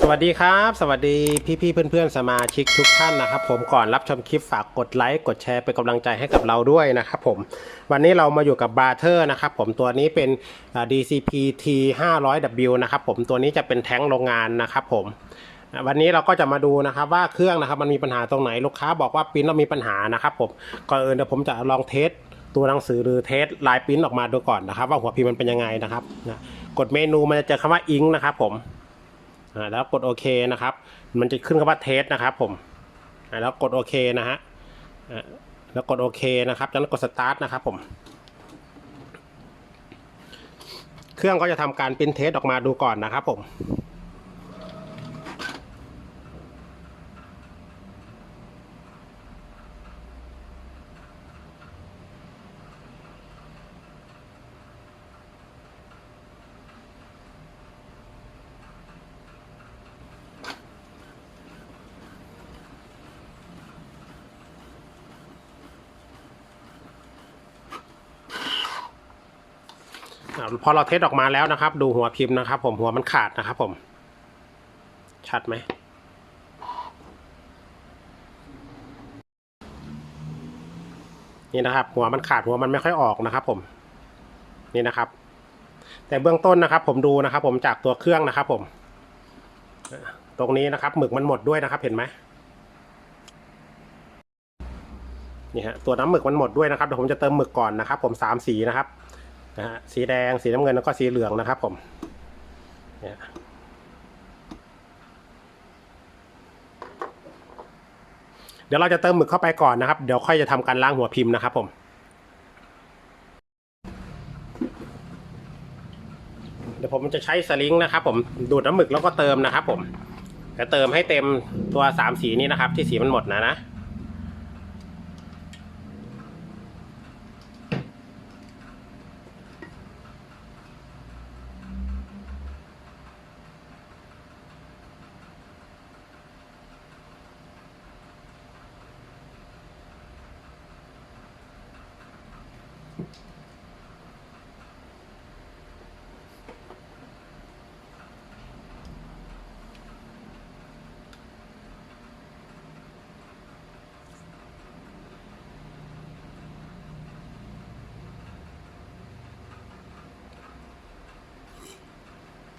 สวัสดีครับ สวัสดีพี่ๆเพื่อนๆสมาชิกทุกท่านนะครับ ผมก่อนรับชมคลิปฝากกดไลค์กดแชร์เป็นกำลังใจให้กับเราด้วยนะครับผมวันนี้เรามาอยู่กับบาร์เทอร์นะครับผมตัวนี้เป็น DCP T 500W นะครับผมตัวนี้จะเป็นแท้งโรงงานนะครับผมวันนี้เราก็จะมาดูนะครับว่าเครื่องนะครับมันมีปัญหาตรงไหนลูกค้าบอกว่าปิ้นเรามีปัญหานะครับผมก่อนอื่นเดี๋ยวผมจะลองเทสตัวหนังสือหรือเทสลายปิ้นออกมาดูก่อนนะครับ ว่าหัวพิมพ์มันเป็นยังไงนะครับกดเมนูมันจะเจอคำว่าอิงนะครับผม แล้วกดโอเคนะครับ มันจะขึ้นคำว่าเทสนะครับผมแล้วกดโอเคนะฮะแล้วกดโอเคนะครับจากนั้นกดสตาร์ทนะครับผมเครื่องก็จะทำการปรินเทสออกมาดูก่อนนะครับผม พอเราเทสออกมาแล้วนะครับ ดูหัวพิมพ์นะครับ ผมหัวมันขาดนะครับ ผม ชัดไหมนี่นะครับ หัวมันขาดหัวมันไม่ค่อยออกนะครับ ผม นี่นะครับ แต่เบื้องต้นนะครับ ผมดูนะครับ ผมจากตัวเครื่องนะครับ ผม ตรงนี้นะครับหมึกมันหมดด้วยนะครับ เห็นไหมนี่ฮะตัวน้ำหมึกมันหมดด้วยนะครับเดี๋ยวผมจะเติมหมึกก่อนนะครับ ผมสามสีนะครับ นะฮะสีแดงสีน้ำเงินแล้วก็สีเหลืองนะครับผมเนี่ยเดี๋ยวเราจะเติมหมึกเข้าไปก่อนนะครับ เดี๋ยวค่อยจะทำการล้างหัวพิมพ์นะครับผมเดี๋ยวผมจะใช้สลิงนะครับ ผมดูดน้ำหมึกแล้วก็เติมนะครับ ผมจะเติมให้เต็มตัวสามสีนี้นะครับ ที่สีมันหมดนะนะ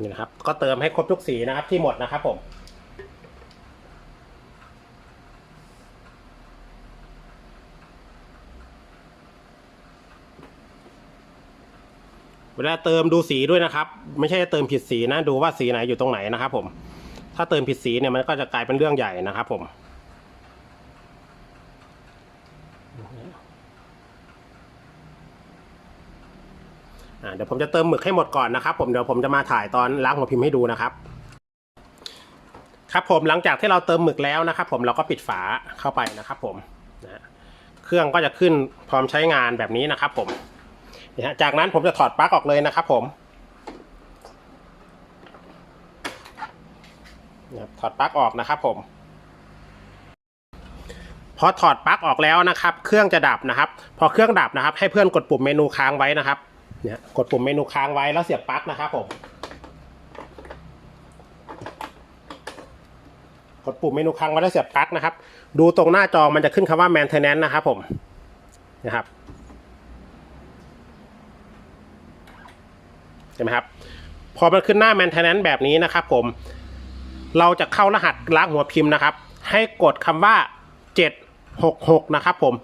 นี่นะครับ ก็เติมให้ครบทุกสีนะครับที่หมดนะครับผมเวลาเติมดูสีด้วยนะครับ ไม่ใช่เติมผิดสีนะดูว่าสีไหนอยู่ตรงไหนนะครับผมถ้าเติมผิดสีเนี่ยมันก็จะกลายเป็นเรื่องใหญ่นะครับผม อ่าเดี๋ยวผมจะเติมหมึกให้หมดก่อนนะครับ ผมเดี๋ยวผมจะมาถ่ายตอนล้างหัวพิมพ์ให้ดูนะครับ ครับผมหลังจากที่เราเติมหมึกแล้วนะครับ ผมเราก็ปิดฝาเข้าไปนะครับผมนะเครื่องก็จะขึ้นพร้อมใช้งานแบบนี้นะครับ ผมนะจากนั้นผมจะถอดปลั๊กออกเลยนะครับ ผมนะถอดปลั๊กออกนะครับ ผมพอถอดปลั๊กออกแล้วนะครับ เครื่องจะดับนะครับ พอเครื่องดับนะครับ ให้เพื่อนกดปุ่มเมนูค้างไว้นะครับ เนี่ยกดปุ่มเมนูค้างไว้แล้วเสียบปลั๊กนะครับผม กดปุ่มเมนูค้างไว้แล้วเสียบปลั๊กนะครับ ดูตรงหน้าจอมันจะขึ้นคำว่า maintenance นะครับผมนะครับเห็นไหมครับ พอมันขึ้นหน้า maintenance แบบนี้นะครับผม เราจะเข้ารหัสล้างหัวพิมพ์นะครับ ให้กดคำว่า 766 นะครับผม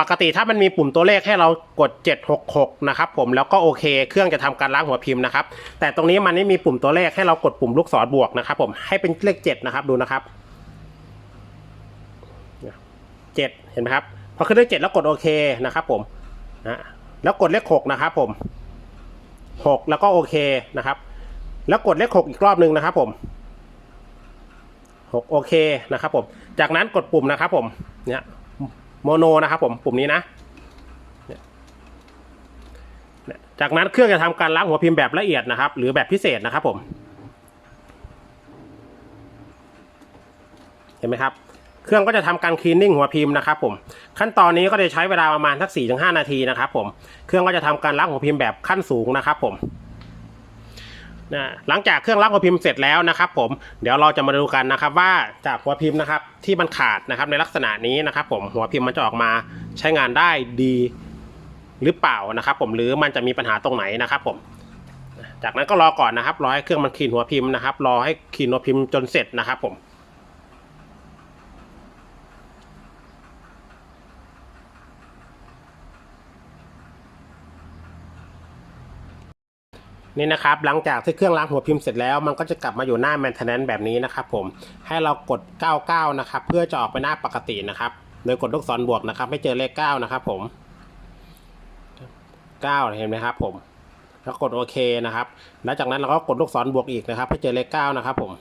ปกติถ้ามันมีปุ่มตัวเลขให้เรากด 766 นะครับผมแล้วก็โอเค เครื่องจะทำการล้างหัวพิมพ์นะครับ แต่ตรงนี้มันไม่มีปุ่มตัวเลขให้เรากดปุ่มลูกศรบวกนะครับผมให้เป็นเลข 7 นะครับดูนะครับ 7 เห็นไหมครับพอขึ้นเลข 7 แล้วกดโอเคนะครับผมนะแล้วกดเลข 6 นะครับผม 6 แล้วก็โอเคนะครับ แล้วกดเลข 6 อีกรอบหนึ่งนะครับผม6โอเคนะครับผม จากนั้นกดปุ่มนะครับผมเนี่ย โมโนนะครับผมปุ่มนี้นะจากนั้นเครื่องจะทำการล้างหัวพิมพ์แบบละเอียดนะครับ หรือแบบพิเศษนะครับผม เห็นไหมครับ เครื่องก็จะทำการคลีนนิ่งหัวพิมพ์นะครับผม ขั้นตอนนี้ก็จะใช้เวลาประมาณสักสี่ถึงห้านาทีนะครับผม เครื่องก็จะทำการล้างหัวพิมพ์แบบขั้นสูงนะครับผม นะหลังจากเครื่องลักหัวพิมพ์เสร็จแล้วนะครับ ผมเดี๋ยวเราจะมาดูกันนะครับ ว่าจากหัวพิมพ์นะครับที่มันขาดนะครับในลักษณะนี้นะครับ ผมหัวพิมพ์มันจะออกมาใช้งานได้ดีหรือเปล่านะครับ ผมหรือมันจะมีปัญหาตรงไหนนะครับ ผม จากนั้นก็รอก่อนนะครับรอให้เครื่องมันคลีนหัวพิมพ์นะครับ รอให้คลีนหัวพิมพ์จนเสร็จนะครับ ผม นี่นะครับหลังจากที่เครื่องล้างหัวพิมพ์เสร็จแล้วมันก็จะกลับมาอยู่หน้า maintenance แบบนี้นะครับผมให้เรากด 99 นะครับ เพื่อจะออกไปหน้าปกตินะครับ โดยกดลูกศรบวกนะครับให้เจอเลข 9 นะครับผม 9 เห็นไหมครับผมแล้วกดโอเคนะครับแล้วจากนั้นเราก็กดลูกศรบวกอีกนะครับให้เจอเลข 9 นะครับผม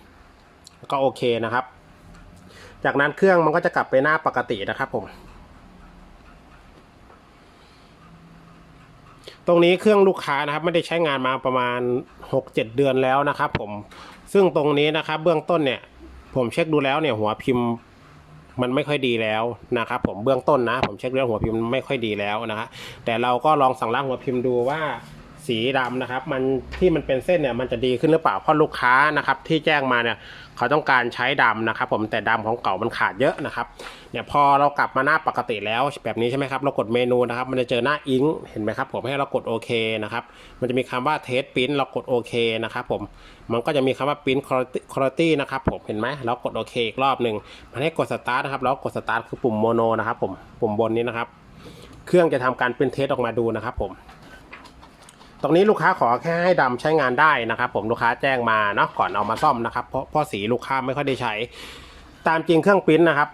แล้วก็โอเคนะครับ จากนั้นเครื่องมันก็จะกลับไปหน้าปกตินะครับผม ตรงนี้เครื่องลูกค้านะครับไม่ได้ใช้งานมาประมาณ 6-7 เดือนแล้วนะครับ ผมซึ่งตรงนี้นะครับเบื้องต้นเนี่ย ผมเช็คดูแล้วเนี่ยหัวพิมพ์มันไม่ค่อยดีแล้วนะครับ ผมเบื้องต้นนะ ผมเช็คแล้วหัวพิมพ์ไม่ค่อยดีแล้วนะฮะแต่เราก็ลองสั่งล้างหัวพิมพ์ดูว่าสีดำนะครับ มันที่มันเป็นเส้นเนี่ยมันจะดีขึ้นหรือเปล่าเพราะลูกค้านะครับ ที่แจ้งมาเนี่ย เขาต้องการใช้ดำนะครับ ผมแต่ดำของเก่ามันขาดเยอะนะครับเนี่ยพอเรากลับมาหน้าปกติแล้วแบบนี้ใช่ไหมครับเรากดเมนูนะครับมันจะเจอหน้าอิงเห็นไหมครับผมให้เรากดโอเคนะครับมันจะมีคำว่าเทสปิ้นเรากดโอเคนะครับผมมันก็จะมีคำว่าปิ้นคุณภาพนะครับผมเห็นไหมเรากดโอเคอีกรอบหนึ่งมันให้กดสตาร์ทนะครับแล้วกดสตาร์ทคือปุ่มโมโนนะครับผมปุ่มบนนี้นะครับ เครื่องจะทำการเป็นเทสออกมาดูนะครับผม ตรงนี้ลูกค้าขอแค่ให้ดำใช้งานได้นะครับ ผมลูกค้าแจ้งมาเนาะก่อนเอามาซ่อมนะครับ เพราะเพราะสีลูกค้าไม่ค่อยได้ใช้ ตามจริงเครื่องปริ้นนะครับ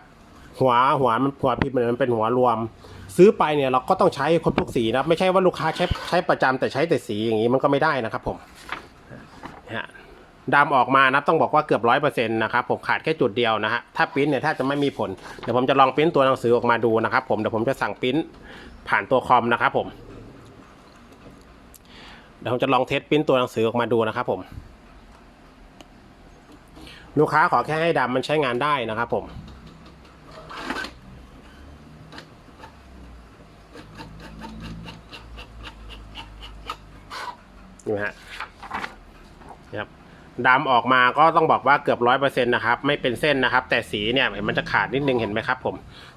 หัวหัวมันหัวพิมพ์มันเป็นหัวรวม ซื้อไปเนี่ยเราก็ต้องใช้ครบทุกสีนะไม่ใช่ว่าลูกค้าใช้ใช้ประจำแต่ใช้แต่สีอย่างนี้มันก็ไม่ได้นะครับ ผมฮะดำออกมานะต้องบอกว่าเกือบร้อยเปอร์เซ็นต์นะครับผมขาดแค่จุดเดียวนะฮะถ้าปริ้นเนี่ยถ้าจะไม่มีผลเดี๋ยวผมจะลองปริ้นตัวหนังสือออกมาดูนะครับ ผมเดี๋ยวผมจะสั่งปริ้นผ่านตัวคอมนะครับผม เดี๋ยวผมจะลองเทสปิ้นตัวหนังสือออกมาดูนะครับผม ลูกค้าขอแค่ให้ดำมันใช้งานได้นะครับผมนี่ฮะ ดำออกมาก็ต้องบอกว่าเกือบร้อยเปอร์เซ็นต์นะครับไม่เป็นเส้นนะครับ แต่สีเนี่ยเห็นมันจะขาดนิดนึงเห็นไหมครับผม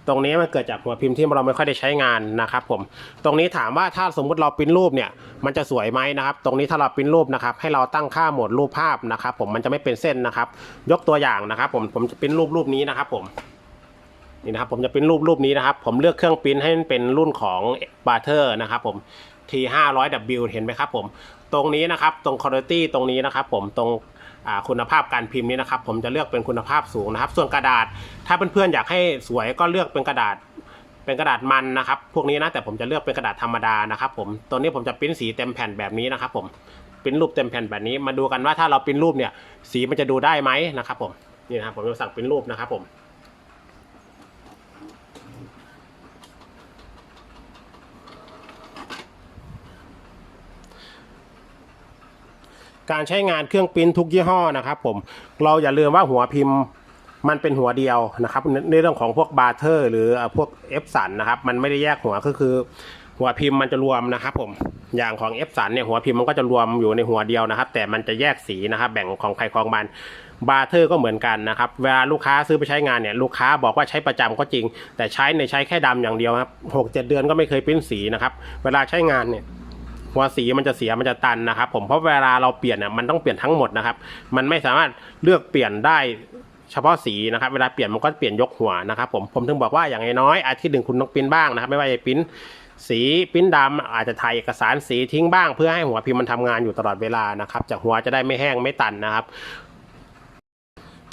ตรงนี้มันเกิดจากหัวพิมพ์ที่เราไม่ค่อยได้ใช้งานนะครับผมตรงนี้ถามว่าถ้าสมมุติเราปริ้นรูปเนี่ยมันจะสวยไหมนะครับตรงนี้ถ้าเราปริ้นรูปนะครับให้เราตั้งค่าโหมดรูปภาพนะครับผมมันจะไม่เป็นเส้นนะครับ ยกตัวอย่างนะครับ ผมผมจะปริ้นรูปรูปนี้นะครับผมนี่นะครับผมจะปริ้นรูปรูปนี้นะครับ ผมเลือกเครื่องปริ้นให้มันเป็นรุ่นของ b a r t e r นะครับผม T 5 0 0 W เห็นไหมครับผม ตรงนี้นะครับ ตรง quality ตรงนี้นะครับ ผมตรงคุณภาพการพิมพ์นี้นะครับ ผมจะเลือกเป็นคุณภาพสูงนะครับ ส่วนกระดาษ ถ้าเพื่อนๆอยากให้สวยก็เลือกเป็นกระดาษ เป็นกระดาษมันนะครับ พวกนี้นะแต่ผมจะเลือกเป็นกระดาษธรรมดานะครับ ผมตัวนี้ผมจะปริ้นสีเต็มแผ่นแบบนี้นะครับ ผมปริ้นรูปเต็มแผ่นแบบนี้มาดูกันว่าถ้าเราปริ้นรูปเนี่ย สีมันจะดูได้ไหมนะครับ ผมนี่นะครับผมจะสั่งปริ้นรูปนะครับ ผม การใช้งานเครื่องปริ้นทุกยี่ห้อนะครับผมเราอย่าลืมว่าหัวพิมพ์มันเป็นหัวเดียวนะครับในเรื่องของพวกบาร์เทอร์ หรือพวกเอฟสันนะครับมันไม่ได้แยกหัวก็คือ หัวพิมพ์มันจะรวมนะครับผมอย่างของเอฟสันเนี่ยหัวพิมพ์มันก็จะรวมอยู่ในหัวเดียวนะครับ แต่มันจะแยกสีนะครับแบ่งของใครของมันบาร์เทอร์ก็เหมือนกันนะครับเวลาลูกค้าซื้อไปใช้งานเนี่ยลูกค้าบอกว่าใช้ประจำก็จริง แต่ใช้ในใช้แค่ดำอย่างเดียวครับหกเจ็ดเดือนก็ไม่เคยปริ้นสีนะครับเวลาใช้งานเนี่ย หัวสีมันจะเสียมันจะตันนะครับ ผมเพราะเวลาเราเปลี่ยนเนี่ยมันต้องเปลี่ยนทั้งหมดนะครับ มันไม่สามารถเลือกเปลี่ยนได้เฉพาะสีนะครับเวลาเปลี่ยนมันก็เปลี่ยนยกหัวนะครับผมผมถึงบอกว่าอย่างน้อยอาทิตย์หนึ่งคุณต้องปริ้นบ้างนะครับ ไม่ว่าจะปริ้นสีปริ้นดำอาจจะถ่ายเอกสารสีทิ้งบ้าง เพื่อให้หัวพิมพ์มันทำงานอยู่ตลอดเวลานะครับจากหัวจะได้ไม่แห้งไม่ตันนะครับ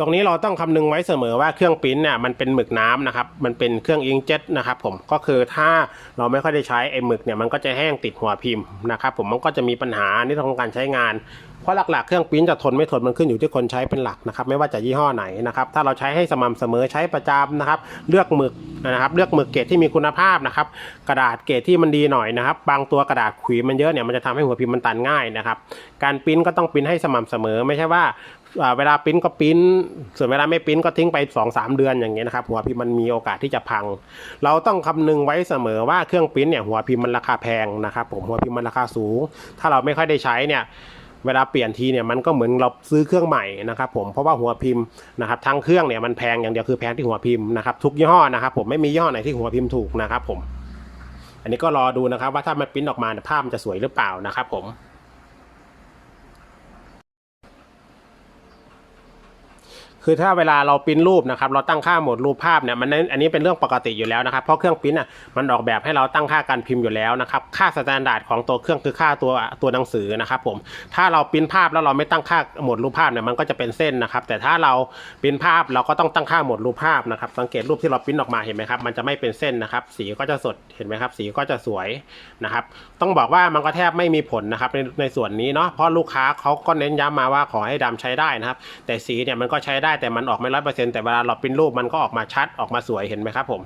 ตรงนี้เราต้องคำนึงไว้เสมอว่าเครื่องปิ้นเนี่ยมันเป็นหมึกน้ำนะครับ มันเป็นเครื่องอิงเจ็ตนะครับผม ก็คือถ้าเราไม่ค่อยได้ใช้ไอ้หมึกเนี่ยมันก็จะแห้งติดหัวพิมพ์นะครับผมมันก็จะมีปัญหาในเรื่องของการใช้งาน เพราะหลักๆเครื่องปิ้นจะทนไม่ทนมันขึ้นอยู่ที่คนใช้เป็นหลักนะครับไม่ว่าจะยี่ห้อไหนนะครับ ถ้าเราใช้ให้สม่ำเสมอใช้ประจำนะครับ เลือกหมึกนะครับเลือกหมึกเกรดที่มีคุณภาพนะครับ กระดาษเกรดที่มันดีหน่อยนะครับ บางตัวกระดาษขุยมันเยอะเนี่ยมันจะทำให้หัวพิมพ์มันตันง่ายนะครับ การปิ้นก็ต้องปิ้นให้สม่ำเสมอ ไม่ใช่ว่า เวลาปิ้นก็ปิ้นส่วนเวลาไม่ปิ้นก็ทิ้งไป2อสเดือนอย่างเงี้ยนะครับหัวพิมพ์มันมีโอกาสที่จะพัง เราต้องคำนึงไว้เสมอว่าเครื่องปิ้นเนี่ยหัวพิมพ์มันราคาแพงนะครับผมหัวพิมพ์มันราคาสูง ถ้าเราไม่ค่อยได้ใช้เนี่ยเวลาเปลี่ยนทีเนี่ยมันก็เหมือนเราซื้อเครื่องใหม่นะครับผมเพราะว่าหัวพิมพ์นะครับทั้งเครื่องเนี่ยมันแพงอย่างเดียวคือแพงที่หัวพิมพ์นะครับทุกยี่ห้อนะครับผมไม่มียี่ห้อไหนที่หัวพิมพ์ถูกนะครับผม อันนี้ก็รอดูนะครับว่าถ้ามันปิ้นออกมาภาพมันจะสวยหรือเปล่านะครับผม คือถ้าเวลาเราปริ้นรูปนะครับเราตั้งค่าโหมดรูปภาพเนี่ยมันอันนี้เป็นเรื่องปกติอยู่แล้วนะครับเพราะเครื่องปริ้นอะมันออกแบบให้เราตั้งค่าการพิมพ์อยู่แล้วนะครับค่าสแตนดาร์ดของตัวเครื่องคือค่าตัวตัวหนังสือนะครับผมถ้าเราปริ้นภาพแล้วเราไม่ตั้งค่าโหมดรูปภาพเนี่ยมันก็จะเป็นเส้นนะครับแต่ถ้าเราปริ้นภาพเราก็ต้องตั้งค่าโหมดรูปภาพนะครับสังเกตรูปที่เราปริ้นออกมาเห็นไหมครับมันจะไม่เป็นเส้นนะครับสีก็จะสดเห็นไหมครับสีก็จะสวยนะครับต้องบอกว่ามันก็แทบไม่มีผลนะครับในในส่วนนี้เนาะเพราะลูกค้าเขาก็เน้นย้ำมาว่าขอให้ดำใช้ได้นะครับแต่สีเนี่ยมันก็ใช้ได้ได้แต่มันออกไม่ร้อยเปอร์เซ็นต์แต่เวลาเราปริ้นรูปมันก็ออกมาชัดออกมาสวยเห็นไหมครับผม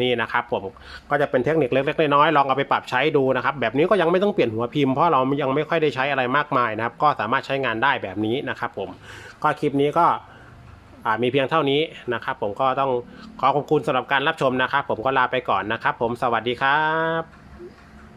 นี่นะครับผมก็จะเป็นเทคนิคเล็กๆน้อยๆลองเอาไปปรับใช้ดูนะครับแบบนี้ก็ยังไม่ต้องเปลี่ยนหัวพิมพ์เพราะเรายังไม่ค่อยได้ใช้อะไรมากมายนะครับ ก็สามารถใช้งานได้แบบนี้นะครับผมก็คลิปนี้ก็มีเพียงเท่านี้นะครับ ผมก็ต้องขอขอบคุณสำหรับการรับชมนะครับ ผมก็ลาไปก่อนนะครับ ผมสวัสดีครับ